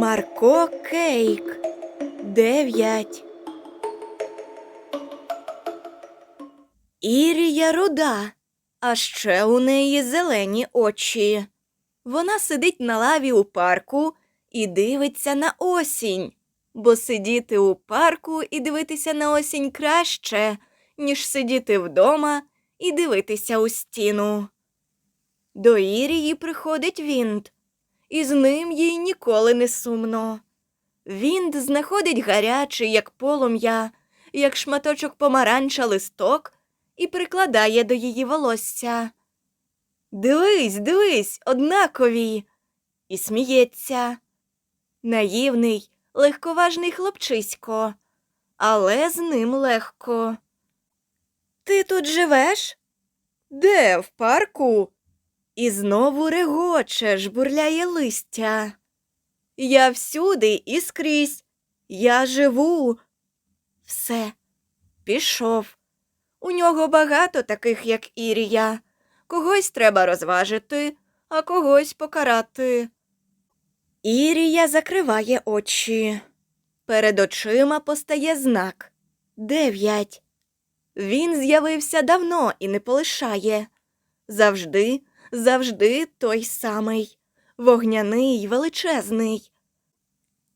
Марко Кейк. Дев'ять. Ірія руда, а ще у неї зелені очі. Вона сидить на лаві у парку і дивиться на осінь, бо сидіти у парку і дивитися на осінь краще, ніж сидіти вдома і дивитися у стіну. До Ірії приходить Вінт, і з ним їй ніколи не сумно. Вінт знаходить гарячий, як полум'я, як шматочок помаранча листок, і прикладає до її волосся. Дивись, дивись, однакові. І сміється. Наївний, легковажний хлопчисько, але з ним легко. Ти тут живеш? Де, в парку? І знову регоче, жбурляє листя. Я всюди і скрізь. Я живу. Все, пішов. У нього багато таких, як Ірія. Когось треба розважити, а когось покарати. Ірія закриває очі. Перед очима постає знак дев'ять. Він з'явився давно і не полишає. Завжди, завжди той самий, вогняний, величезний.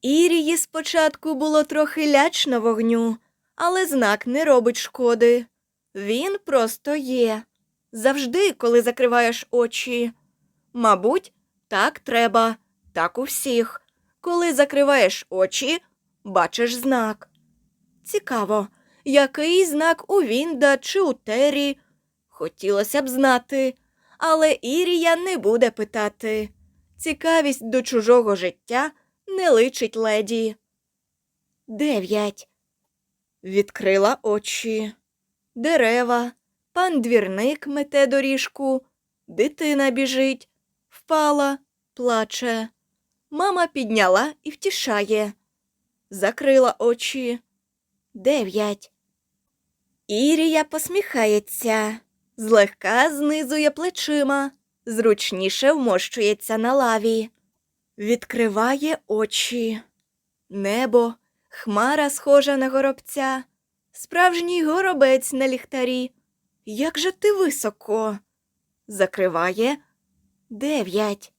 Ірії спочатку було трохи лячно вогню, але знак не робить шкоди. Він просто є. Завжди, коли закриваєш очі. Мабуть, так треба, так у всіх. Коли закриваєш очі, бачиш знак. Цікаво, який знак у Вінда чи у Террі? Хотілося б знати, але Ірія не буде питати. Цікавість до чужого життя не личить леді. Дев'ять. Відкрила очі. Дерева, пан двірник мете доріжку, дитина біжить, впала, плаче. Мама підняла і втішає. Закрила очі. Дев'ять. Ірія посміхається, злегка знизує плечима, зручніше вмощується на лаві. Відкриває очі. Небо, хмара схожа на горобця, справжній горобець на ліхтарі. Як же ти високо? Закриває дев'ять.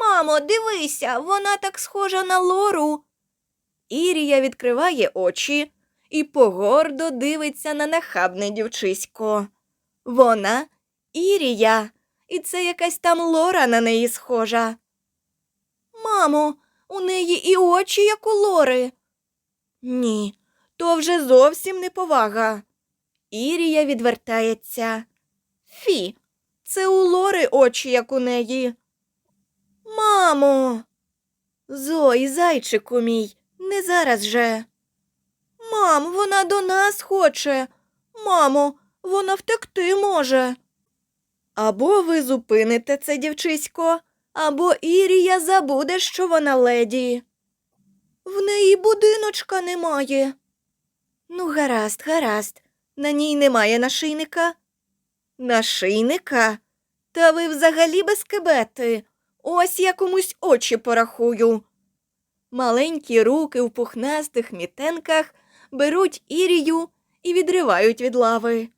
Мамо, дивися, вона так схожа на лору. Ірія відкриває очі і погордо дивиться на нахабне дівчисько. Вона Ірія, і це якась там лора на неї схожа. Мамо, у неї і очі, як у лори. Ні, то вже зовсім неповага. Ірія відвертається. Фі, це у лори очі, як у неї. Мамо. Зой, зайчику мій, не зараз же. Мам, вона до нас хоче. Мамо, вона втекти може. Або ви зупините це дівчисько, або Ірія забуде, що вона леді. В неї будиночка немає. Ну, гаразд, гаразд. На ній немає нашийника. Нашийника? Та ви взагалі без кебети. Ось я комусь очі порахую. Маленькі руки в пухнастих мітенках беруть Ірію і відривають від лави.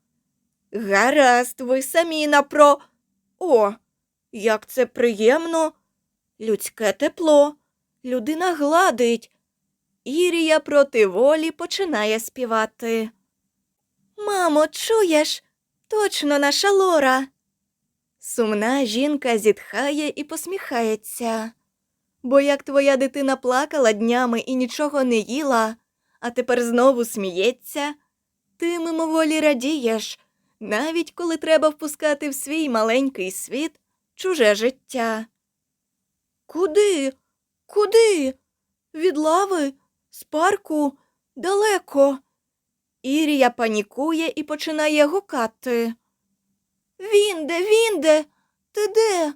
Гаразд, ви самі напро. О, як це приємно. Людське тепло. Людина гладить. Ірія проти волі починає співати. Мамо, чуєш? Точно наша Лора. Сумна жінка зітхає і посміхається. Бо як твоя дитина плакала днями і нічого не їла, а тепер знову сміється, ти мимоволі радієш, навіть коли треба впускати в свій маленький світ чуже життя. Куди? Куди? Від лави? З парку? Далеко. Ірія панікує і починає гукати. Вінде, Вінде, ти де?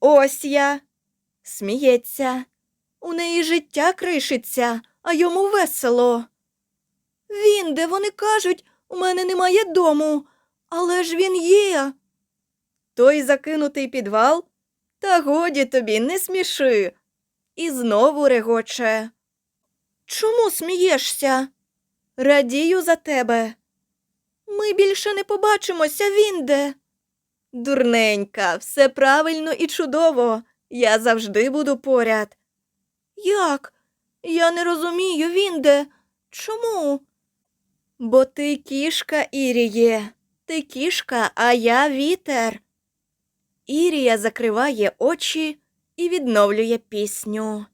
Ось я. Сміється. У неї життя кришиться, а йому весело. Вінде, вони кажуть, у мене немає дому, але ж він є. Той закинутий підвал? Та годі тобі, не сміши. і знову регоче. Чому смієшся? Радію за тебе. Ми більше не побачимося, Вінде. Дурненька, все правильно і чудово. Я завжди буду поряд. Як? Я не розумію, Вінде. Чому? Бо ти кішка, Іріє. Ти кішка, а я вітер. Ірія закриває очі і відновлює пісню.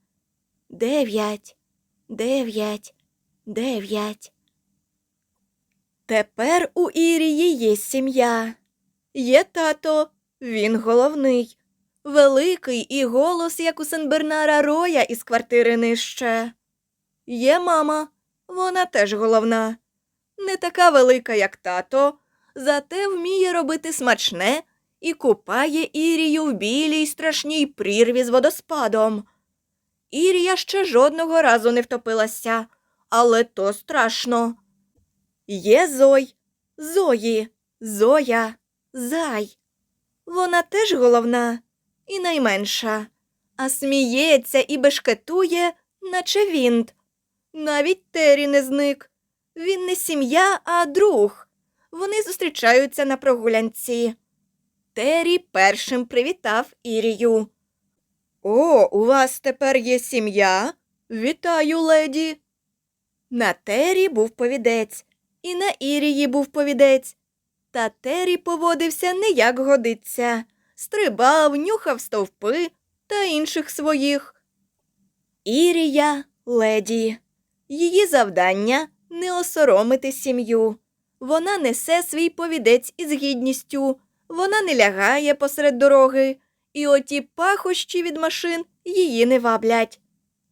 Дев'ять, дев'ять, дев'ять. Тепер у Ірії є сім'я. Є тато, він головний, великий і голос, як у Сенбернара Роя із квартири нижче. Є мама, вона теж головна. Не така велика, як тато, зате вміє робити смачне і купає Ірію в білій страшній прірві з водоспадом. Ірія ще жодного разу не втопилася, але то страшно. Є Зой, Зої, Зоя, Зай. Вона теж головна і найменша, а сміється і бешкетує, наче вінт. Навіть Тері не зник. Він не сім'я, а друг. Вони зустрічаються на прогулянці. Тері першим привітав Ірію. О, у вас тепер є сім'я? Вітаю, леді. На Тері був повідець, і на Ірії був повідець. Та Тері поводився не як годиться, стрибав, нюхав стовпи та інших своїх. Ірія леді. Її завдання не осоромити сім'ю. Вона несе свій повідець із гідністю, вона не лягає посеред дороги, і оті пахощі від машин її не ваблять.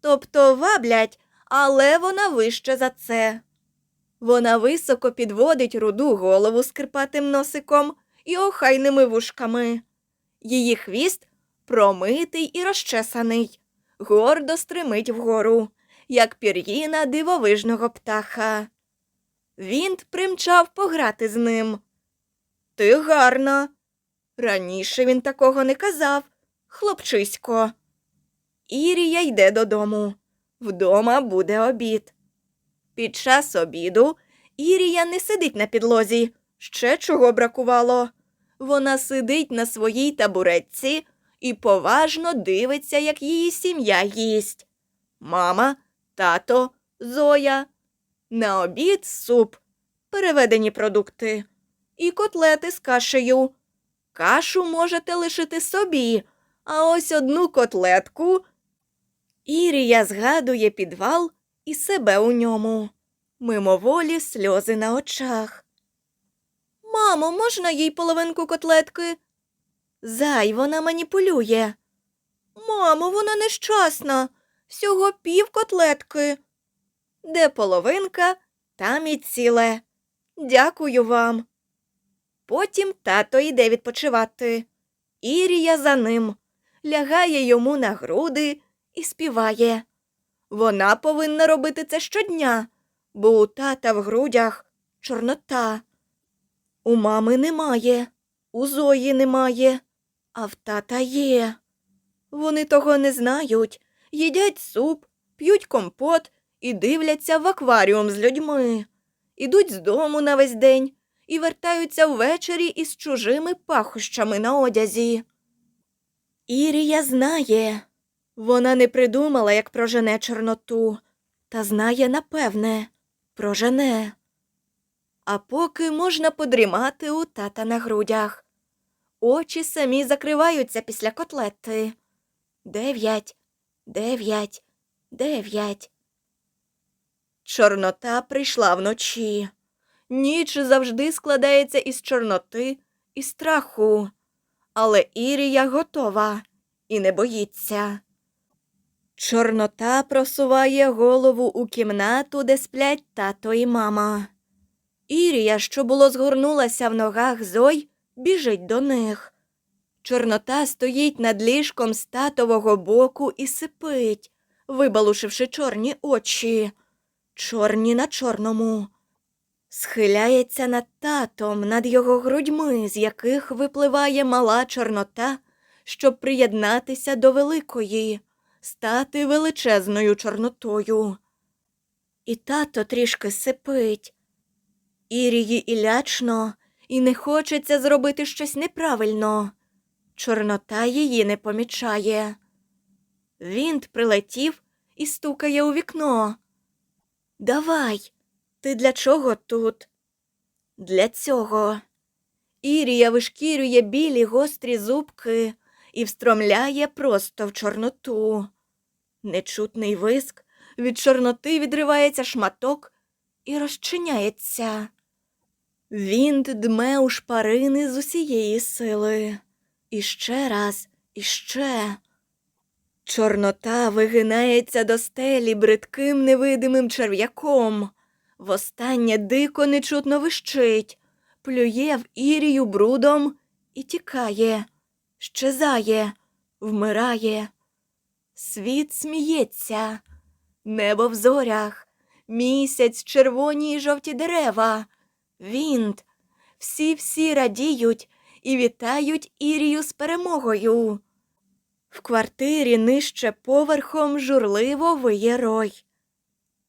Тобто ваблять, але вона вище за це. Вона високо підводить руду голову з кирпатим носиком і охайними вушками. Її хвіст промитий і розчесаний, гордо стримить вгору, як пір'їна дивовижного птаха. Вінт примчав пограти з ним. Ти гарна. Раніше він такого не казав, хлопчисько. Ірія йде додому. Вдома буде обід. Під час обіду Ірія не сидить на підлозі, ще чого бракувало. Вона сидить на своїй табуретці і поважно дивиться, як її сім'я їсть. Мама, тато, Зоя. На обід суп, переведені продукти і котлети з кашею. Кашу можете лишити собі, а ось одну котлетку. Ірія згадує підвал і себе у ньому. Мимоволі сльози на очах. Мамо, можна їй половинку котлетки? Зай, вона маніпулює. Мамо, вона нещасна. Всього пів котлетки. Де половинка, там і ціле. Дякую вам. Потім тато йде відпочивати. Ірія за ним, лягає йому на груди і співає. Вона повинна робити це щодня, бо у тата в грудях чорнота. У мами немає, у Зої немає, а в тата є. Вони того не знають, їдять суп, п'ють компот і дивляться в акваріум з людьми. Ідуть з дому на весь день і вертаються ввечері із чужими пахощами на одязі. Ірія знає. Вона не придумала, як прожене Чорноту, та знає напевне, прожене. А поки можна подрімати у тата на грудях. Очі самі закриваються після котлети. Дев'ять, дев'ять, дев'ять. Чорнота прийшла вночі. Ніч завжди складається із чорноти і страху. Але Ірія готова і не боїться. Чорнота просуває голову у кімнату, де сплять тато і мама. Ірія, що було згорнулася в ногах Зой, біжить до них. Чорнота стоїть над ліжком з татового боку і сипить, вибалушивши чорні очі, чорні на чорному. Схиляється над татом, над його грудьми, з яких випливає мала чорнота, щоб приєднатися до великої, стати величезною чорнотою. І тато трішки сипить. Ірії і лячно, і не хочеться зробити щось неправильно. Чорнота її не помічає. Вінт прилетів і стукає у вікно. Давай, ти для чого тут? Для цього. Ірія вишкірює білі гострі зубки і встромляє просто в чорноту. Нечутний виск від чорноти відривається шматок і розчиняється. Він дме у шпарини з усієї сили. І ще раз, і ще. Чорнота вигинається до стелі бридким невидимим черв'яком. Востаннє дико нечутно вищить, плює в ірію брудом і тікає, щезає, вмирає. Світ сміється, небо в зорях, місяць, червоні й жовті дерева, вінт. Всі-всі радіють і вітають Ірію з перемогою. В квартирі нижче поверхом журливо виє рой.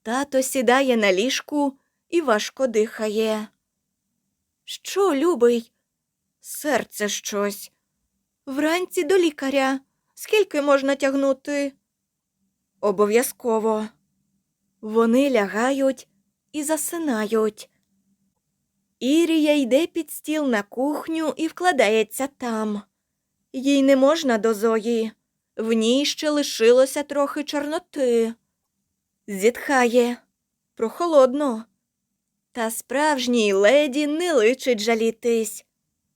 Тато сідає на ліжку і важко дихає. Що, любий? Серце щось. Вранці до лікаря. Скільки можна тягнути? Обов'язково. Вони лягають і засинають. Ірія йде під стіл на кухню і вкладається там. Їй не можна до Зої. В ній ще лишилося трохи чорноти. Зітхає прохолодно. Та справжній леді не личить жалітись.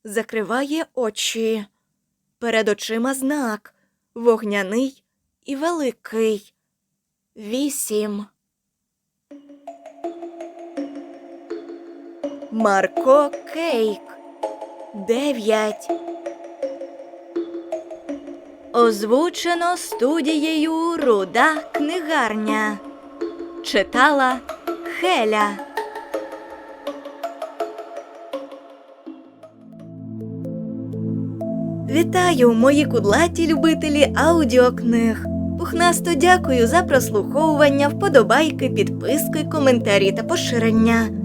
Закриває очі. Перед очима знак вогняний і великий. Вісім. Марко Кейк. Дев'ять. Озвучено студією Руда книгарня. Читала Хеля. Вітаю, мої кудлаті любителі аудіокниг. Пухнасто дякую за прослуховування, вподобайки, підписки, коментарі та поширення.